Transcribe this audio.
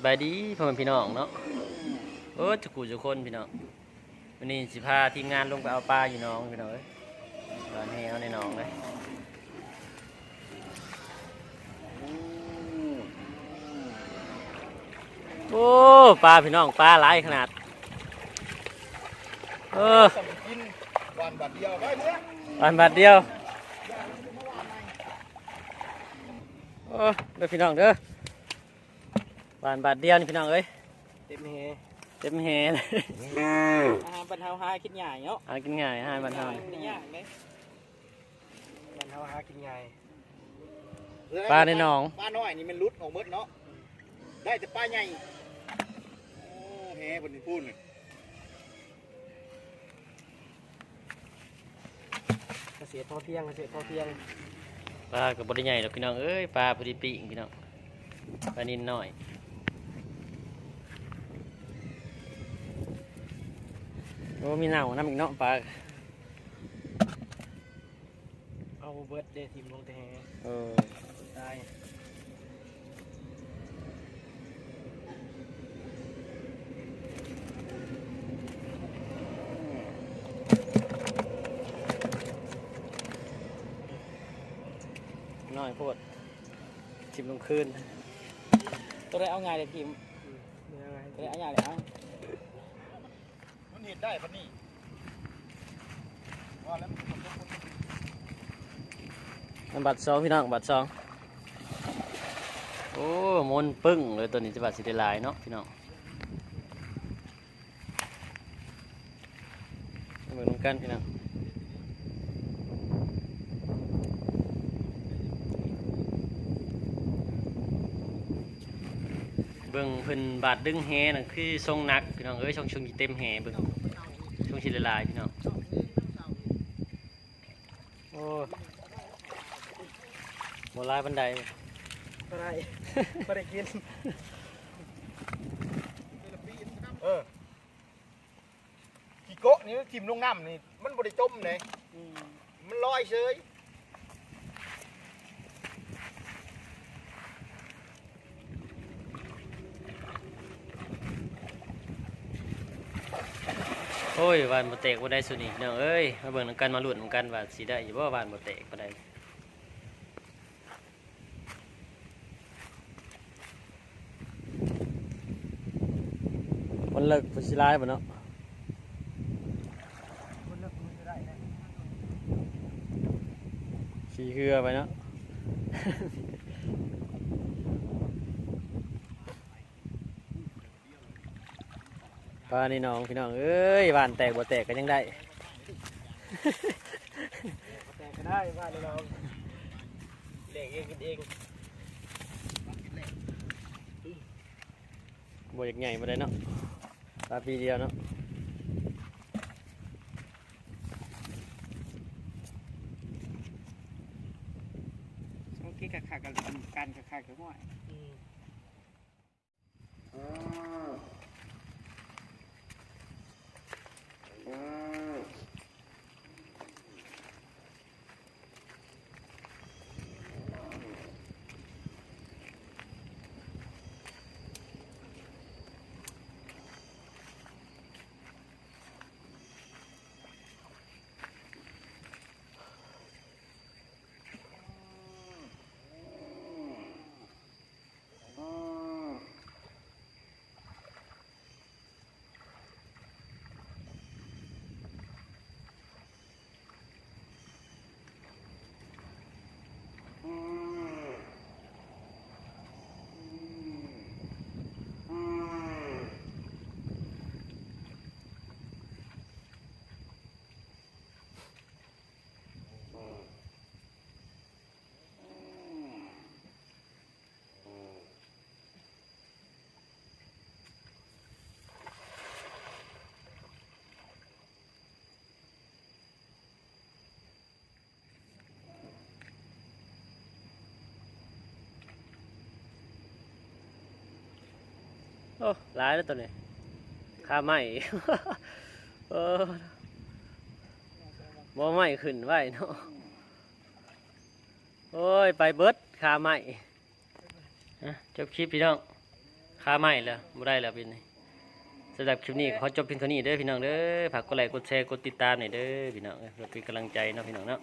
สบายดีพ่อแม่พี่น้องเนาะโอ้จุกูจุคนพี่น้องวันนี้สิพาทีมงานลงไปเอาปลาอยู่น้องพี่น้องเอ้ยตอนให้เอาในน้องเลยโอ้ปลาพี่น้องปลาหลายขนาด เออวันบัดเดียวได้เนี่ยปานบาทเดียวโอ้เด้อพี่น้องเด้อ ปานบาทเดียวนี่พี่น้องเอ้ยเต็มเฮเต็มแฮเลยอาหารบรรเทาหากินใหญ่เนาะหากินง่ายหาบ้านเฮานี่ไม่ยากเลยบรรเทาหากินใหญ่ปลาในหนองปลาน้อยนี่มันรุดออกเบิดเนาะได้แต่ปลาใหญ่โอ้แฮบนนี้พูดเลยเกษตรพอเพียงเกษตรพอเพียงปลากับบริใหญ่หรอกพี่น้องเอ้ยปลาพอดีปีกพี่น้องปลานินน้อย โอ้มีเน่าน้ำอีกเนาะปลาเอาเบิร์ดเดย์ทีมลงแต่แหเออตายน้อยโพดชิมลงคืนตัวได้เอาไงเลยทีมตัวได้เอาไงเลยเอามันเห็นได้ปะนี่ว่าแล้วมันอันบัตรสองพี่น้องบัตรสองโอ้มนปึ้งเลยตัวนี้จะบัตรสิได้ลายเนาะพี่น้องเหมือนกันพี่น้องเบิ่งเพิ่นบาดดึงแฮนั่นคือทรงหนักพี่น้องเอ้ยช่องช่วงที่เต็มแฮเบิ่ง ช่วงสิได้หลายพี่น้องโอ้โบรายบันไดอะได้ไม่ได้กินเออขี่โกะนี่ทิมลงน้ำนี่มันบริจมเลยมันลอยเฉย โอ้ย วานบ่เตกบ่ได้สุนี่พี่น้องเอ้ย มาเบิ่งนำกันมาลุ้นนำกันว่าสิได้อยู่บ่วานบ่เตกบ่ได้มันเลิกบ่สิลายบ่เนาะสีเหือไปเนาะ ปลานี่น้องพี่น้องเอ้ยบ้านแตกบ่แตกก็ยังได้ แต่ก็ได้ว่าเลยเราเลี้ยงเองกินเองบ่อยากใหญ่มาได้เนาะปลาปีเดียวเนาะโอเคกับขากับการกับขากับห้อย โอ้หลายแล้วตัวนี้ข้าไหมเออบ่ไหมขึ้นไว้เนาะโอ้ย ไปเบิดขาไหมอะจบคลิปพี่น้องขค่าไม้แล้วบ่ได้แล้วเป็นนี่สำหรับคลิปนี้ขอจบเพียงเท่านี้เด้อพี่น้องเด้อฝากกดไลค์กดแชร์กดติดตามหน่อยเด้อพี่น้องเพื่อเป็นกำลังใจเนาะพี่น้องเนาะ